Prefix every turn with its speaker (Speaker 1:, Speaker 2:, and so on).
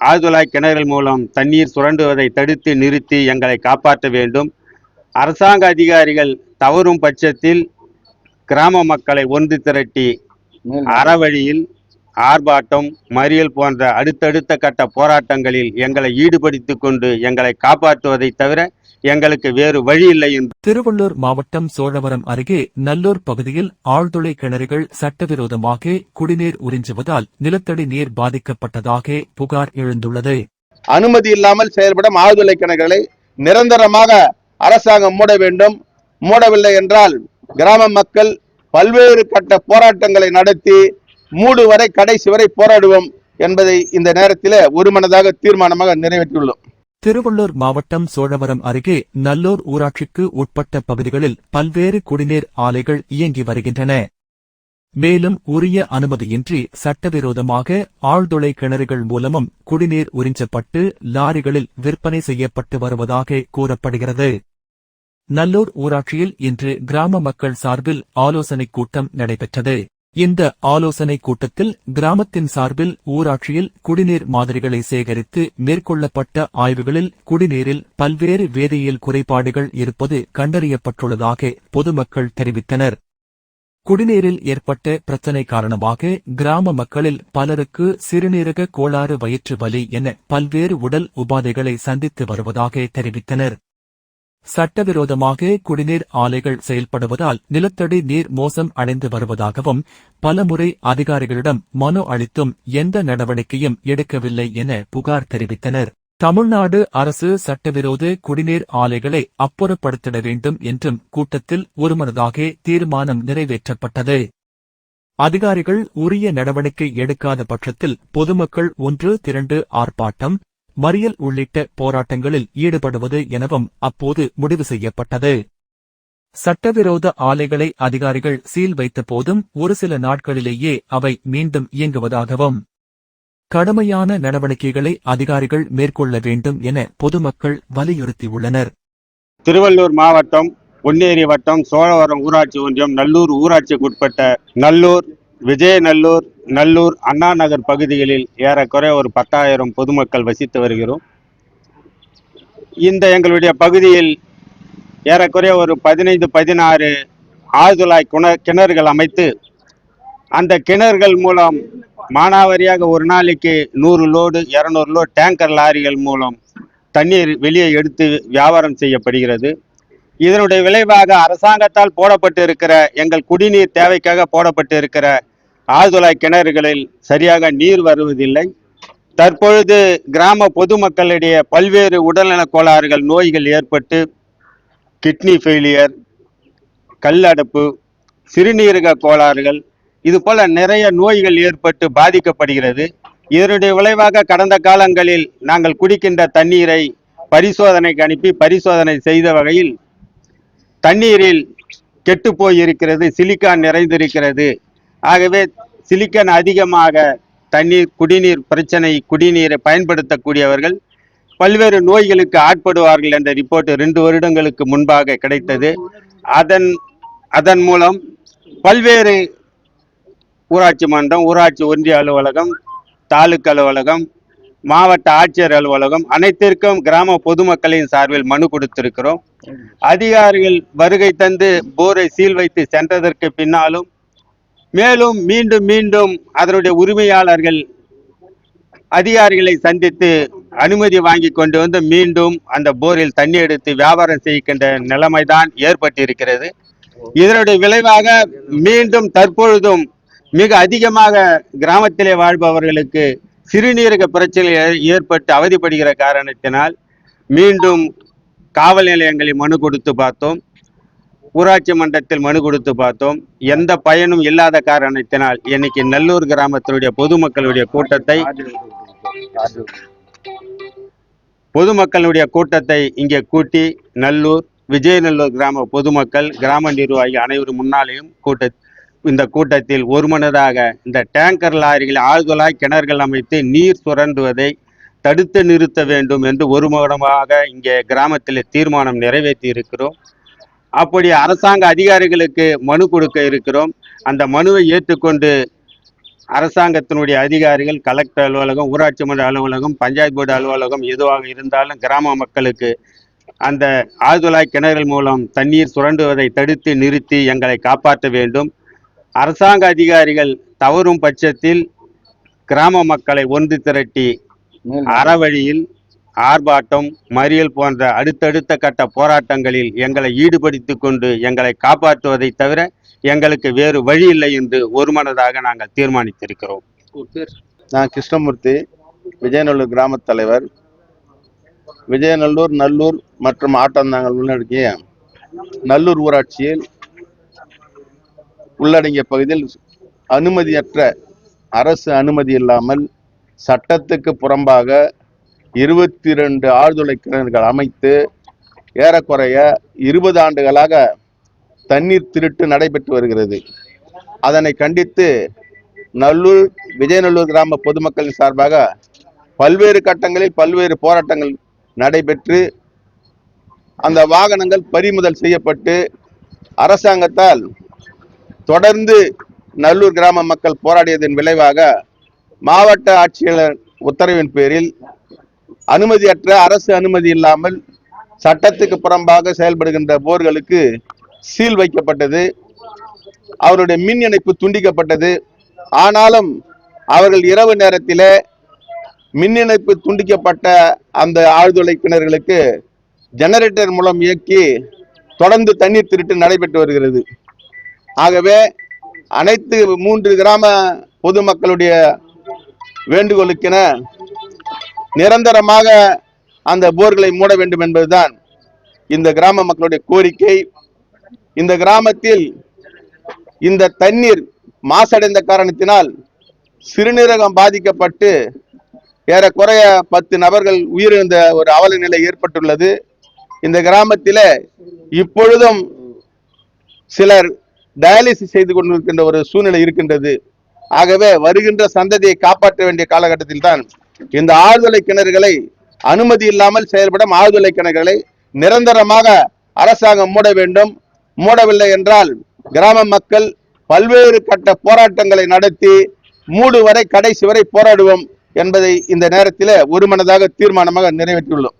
Speaker 1: ஆழ்துளாய் கிணறுகள் மூலம் தண்ணீர் சுரண்டுவதை தடுத்து நிறுத்தி எங்களை காப்பாற்ற வேண்டும். அரசாங்க அதிகாரிகள் தவறும் பட்சத்தில் கிராம மக்களை ஒன்று திரட்டி அறவழியில் ஆர்ப்பாட்டம் மறியல் போன்ற அடுத்தடுத்த கட்ட போராட்டங்களில் எங்களை ஈடுபடுத்திக் கொண்டு எங்களை காப்பாற்றுவதை தவிர எங்களுக்கு வேறு வழி இல்லை என்று.
Speaker 2: திருவள்ளூர் மாவட்டம் சோழவரம் அருகே நல்லூர் பகுதியில் ஆழ்துளை கிணறுகள் சட்டவிரோதமாக குடிநீர் உறிஞ்சுவதால் நிலத்தடி நீர் பாதிக்கப்பட்டதாக புகார் எழுந்துள்ளது.
Speaker 3: அனுமதி இல்லாமல் செயல்படும் ஆழ்துளை கிணறுகளை நிரந்தரமாக அரசாங்கம் மூட வேண்டும். மூடவில்லை என்றால் கிராம மக்கள் பல்வேறு கட்ட போராட்டங்களை நடத்தி மூடு வரை கடைசி வரை போராடுவோம் என்பதை இந்த நேரத்தில் ஒருமனதாக தீர்மானமாக நிறைவேற்றியுள்ளோம்.
Speaker 2: திருவள்ளூர் மாவட்டம் சோழவரம் அருகே நல்லூர் ஊராட்சிக்கு உட்பட்ட பகுதிகளில் பல்வேறு குடிநீர் ஆலைகள் இயங்கி வருகின்றன. மேலும் உரிய அனுமதியின்றி சட்டவிரோதமாக ஆழ்துளை கிணறுகள் மூலமும் குடிநீர் உறிஞ்சப்பட்டு லாரிகளில் விற்பனை செய்யப்பட்டு வருவதாக கூறப்படுகிறது. நல்லூர் ஊராட்சியில் இன்று கிராம மக்கள் சார்பில் ஆலோசனைக் கூட்டம் நடைபெற்றது. இந்த ஆலோசனைக் கூட்டத்தில் கிராமத்தின் சார்பில் ஊராட்சியில் குடிநீர் மாதிரிகளை சேகரித்து மேற்கொள்ளப்பட்ட ஆய்வுகளில் குடிநீரில் பல்வேறு வேதியியல் குறைபாடுகள் இருப்பது கண்டறியப்பட்டுள்ளதாக பொதுமக்கள் தெரிவித்தனர். குடிநீரில் ஏற்பட்ட பிரச்சினை காரணமாக கிராம மக்களில் பலருக்கு சிறுநீரக கோளாறு வயிற்று வலி என பல்வேறு உடல் உபாதைகளை சந்தித்து வருவதாக தெரிவித்தனர். சட்டவிரோதமாக குடிநீர் ஆலைகள் செயல்படுவதால் நிலத்தடி நீர் மோசம் அடைந்து வருவதாகவும் பலமுறை அதிகாரிகளிடம் மனு அளித்தும் எந்த நடவடிக்கையும் எடுக்கவில்லை என புகார் தெரிவித்தனர். தமிழ்நாடு அரசு சட்டவிரோத குடிநீர் ஆலைகளை அப்புறப்படுத்திட வேண்டும் என்றும் கூட்டத்தில் ஒருமனதாக தீர்மானம் நிறைவேற்றப்பட்டது. அதிகாரிகள் உரிய நடவடிக்கை எடுக்காத பட்சத்தில் பொதுமக்கள் ஒன்று திரண்டு ஆர்ப்பாட்டம் மறியல் உள்ளிட்ட போராட்டங்களில் ஈடுபடுவது எனவும் அப்போது முடிவு செய்யப்பட்டது. சட்டவிரோத ஆலைகளை அதிகாரிகள் சீல் வைத்த போதும் ஒரு சில நாட்களிலேயே அவை மீண்டும் இயங்குவதாகவும் கடுமையான நடவடிக்கைகளை அதிகாரிகள் மேற்கொள்ள வேண்டும் என பொதுமக்கள் வலியுறுத்தியுள்ளனர்.
Speaker 1: திருவள்ளூர் மாவட்டம் பொன்னேரி வட்டம் சோழவரம் ஊராட்சி ஒன்றியம் நல்லூர் ஊராட்சிக்குட்பட்ட நல்லூர் விஜயநல்லூர் நல்லூர் அண்ணா நகர் பகுதிகளில் ஏறக்குறைய ஒரு பத்தாயிரம் பொதுமக்கள் வசித்து வருகிறோம். இந்த எங்களுடைய பகுதியில் ஏறக்குறைய ஒரு பதினைந்து பதினாறு ஆழ்துளாய் குண கிணறுகள் அமைத்து அந்த கிணறுகள் மூலம் மானாவாரியாக ஒரு நாளைக்கு நூறு லோடு இரநூறு லோடு டேங்கர் லாரிகள் மூலம் தண்ணீர் வெளியே எடுத்து வியாபாரம் செய்யப்படுகிறது. இதனுடைய விளைவாக அரசாங்கத்தால் போடப்பட்டு இருக்கிற எங்கள் குடிநீர் தேவைக்காக போடப்பட்டு இருக்கிற ஆழ்துளாய் கிணறுகளில் சரியாக நீர் வருவதில்லை. தற்பொழுது கிராம பொதுமக்களிடையே பல்வேறு உடல்நலக் கோளாறுகள் நோய்கள் ஏற்பட்டு கிட்னி ஃபெயிலியர் கல்லடப்பு சிறுநீரக கோளாறுகள் இது போல நிறைய நோய்கள் ஏற்பட்டு பாதிக்கப்படுகிறது. இதனுடைய விளைவாக கடந்த காலங்களில் நாங்கள் குடிக்கின்ற தண்ணீரை பரிசோதனைக்கு அனுப்பி பரிசோதனை செய்த வகையில் தண்ணீரில் கெட்டு போய் இருக்கிறது சிலிக்கான் நிறைந்திருக்கிறது. ஆகவே சிலிக்கான் அதிகமாக தண்ணீர் குடிநீர் பிரச்சனை குடிநீரை பயன்படுத்தக்கூடியவர்கள் பல்வேறு நோய்களுக்கு ஆட்படுவார்கள் என்ற ரிப்போர்ட் ரெண்டு வருடங்களுக்கு முன்பாக கிடைத்தது. அதன் அதன் மூலம் பல்வேறு ஊராட்சி மன்றம் ஊராட்சி ஒன்றிய அலுவலகம் தாலுக்கு அலுவலகம் மாவட்ட ஆட்சியர் அலுவலகம் அனைத்திற்கும் கிராம பொதுமக்களின் சார்பில் மனு கொடுத்திருக்கிறோம். அதிகாரிகள் வருகை தந்து போரை சீல் வைத்து சென்றதற்கு பின்னாலும் மேலும் மீண்டும் மீண்டும் அதனுடைய உரிமையாளர்கள் அதிகாரிகளை சந்தித்து அனுமதி வாங்கி கொண்டு வந்து மீண்டும் அந்த போரில் தண்ணி எடுத்து வியாபாரம் செய்கின்ற நிலைமைதான் ஏற்பட்டிருக்கிறது. இதனுடைய விளைவாக மீண்டும் தற்பொழுதும் மிக அதிகமாக கிராமத்திலே வாழ்பவர்களுக்கு சிறுநீரக பிரச்சனை ஏற்பட்டு அவதிப்படுகிற காரணத்தினால் மீண்டும் காவல் நிலையங்களில் மனு கொடுத்து பார்த்தோம். ஊராட்சி மன்றத்தில் மனு கொடுத்து பார்த்தோம். எந்த பயனும் இல்லாத காரணத்தினால் இன்னைக்கு நல்லூர் கிராமத்தினுடைய பொதுமக்களுடைய கூட்டத்தை பொதுமக்களுடைய கூட்டத்தை இங்கே கூட்டி நல்லூர் விஜயநல்லூர் கிராம பொதுமக்கள் கிராம நிர்வாகி அனைவரும் முன்னாலேயும் கூட்ட இந்த கூட்டத்தில் ஒருமனதாக இந்த டேங்கர் லாரிகள் ஆழ்துளாய் கிணறுகள் அமைத்து நீர் சுரண்டுவதை தடுத்து நிறுத்த வேண்டும் என்று ஒருமனமாக இங்கே கிராமத்தில் தீர்மானம் நிறைவேற்றி இருக்கிறோம் அப்படி அரசாங்க அதிகாரிகளுக்கு மனு கொடுக்க இருக்கிறோம். அந்த மனுவை ஏற்றுக்கொண்டு அரசாங்கத்தினுடைய அதிகாரிகள் கலெக்டர் அலுவலகம் ஊராட்சி மன்ற அலுவலகம் பஞ்சாயத்து போர்டு அலுவலகம் எதுவாக இருந்தாலும் கிராம மக்களுக்கு அந்த ஆழ்துளாய் கிணறுகள் மூலம் தண்ணீர் சுரண்டுவதை தடுத்து நிறுத்தி எங்களை காப்பாற்ற வேண்டும். அரசாங்க அதிகாரிகள் தவறும் பட்சத்தில் கிராம மக்களை ஒன்று திரட்டி அறவழியில் ஆர்ப்பாட்டம் மறியல் போன்ற அடுத்தடுத்த கட்ட போராட்டங்களில் எங்களை ஈடுபடுத்திக் கொண்டு எங்களை காப்பாற்றுவதை தவிர எங்களுக்கு வேறு வழி இல்லை என்று ஒருமனதாக நாங்கள் தீர்மானித்திருக்கிறோம்.
Speaker 3: நான் கிருஷ்ணமூர்த்தி விஜயநல்லூர் கிராமத் தலைவர். விஜயநல்லூர் நல்லூர் மற்றும் ஆட்டந்தாங்கல் உள்ளடக்கிய நல்லூர் ஊராட்சியில் உள்ளடங்கிய பகுதியில் அனுமதியற்ற அரசு அனுமதி இல்லாமல் சட்டத்துக்கு புறம்பாக இருபத்தி ரெண்டு ஆழ்துளை கிணறுகள் அமைத்து ஏறக்குறைய இருபது ஆண்டுகளாக தண்ணீர் திருட்டு நடைபெற்று வருகிறது. அதனை கண்டித்து நல்லூர் விஜயநல்லூர் கிராம பொதுமக்களின் சார்பாக பல்வேறு கட்டங்களில் பல்வேறு போராட்டங்கள் நடைபெற்று அந்த வாகனங்கள் பறிமுதல் செய்யப்பட்டு அரசாங்கத்தால் தொடர்ந்து நல்லூர் கிராம மக்கள் போராடியதன் விளைவாக மாவட்ட ஆட்சியாளர் உத்தரவின் பேரில் அனுமதியற்ற அரசு அனுமதி இல்லாமல் சட்டத்துக்கு புறம்பாக செயல்படுகின்ற போர்களுக்கு சீல் வைக்கப்பட்டது. அவருடைய மின் இணைப்பு துண்டிக்கப்பட்டது. ஆனாலும் அவர்கள் இரவு நேரத்தில் மின் இணைப்பு துண்டிக்கப்பட்ட அந்த ஆழ்துளை கிணறுகளுக்கு ஜெனரேட்டர் மூலம் இயக்கி தொடர்ந்து தண்ணீர் திருட்டு நடைபெற்று வருகிறது. ஆகவே அனைத்து மூன்று கிராம பொதுமக்களுடைய வேண்டுகோளுக்கென நிரந்தரமாக அந்த போர்களை மூட வேண்டும் என்பதுதான் இந்த கிராம மக்களுடைய கோரிக்கை. இந்த கிராமத்தில் இந்த தண்ணீர் மாசடைந்த காரணத்தினால் சிறுநீரகம் பாதிக்கப்பட்டு ஏறக்குறைய பத்து நபர்கள் உயிரிழந்த ஒரு அவல நிலை ஏற்பட்டுள்ளது. இந்த கிராமத்தில் இப்பொழுதும் சிலர் டயாலிசிஸ் செய்து கொண்டிருக்கின்ற ஒரு சூழ்நிலை இருக்கின்றது. ஆகவே வருகின்ற சந்ததியை காப்பாற்ற வேண்டிய காலகட்டத்தில் தான் இந்த ஆழ்துளை கிணறுகளை அனுமதி இல்லாமல் செயல்படும் ஆழ்துளை கிணறுகளை நிரந்தரமாக அரசாங்கம் மூட வேண்டும். மூடவில்லை என்றால் கிராம மக்கள் பல்வேறு கட்ட போராட்டங்களை நடத்தி மூடு வரை கடைசி வரை போராடுவோம் என்பதை இந்த நேரத்தில் ஒருமனதாக தீர்மானமாக நிறைவேற்றியுள்ளோம்.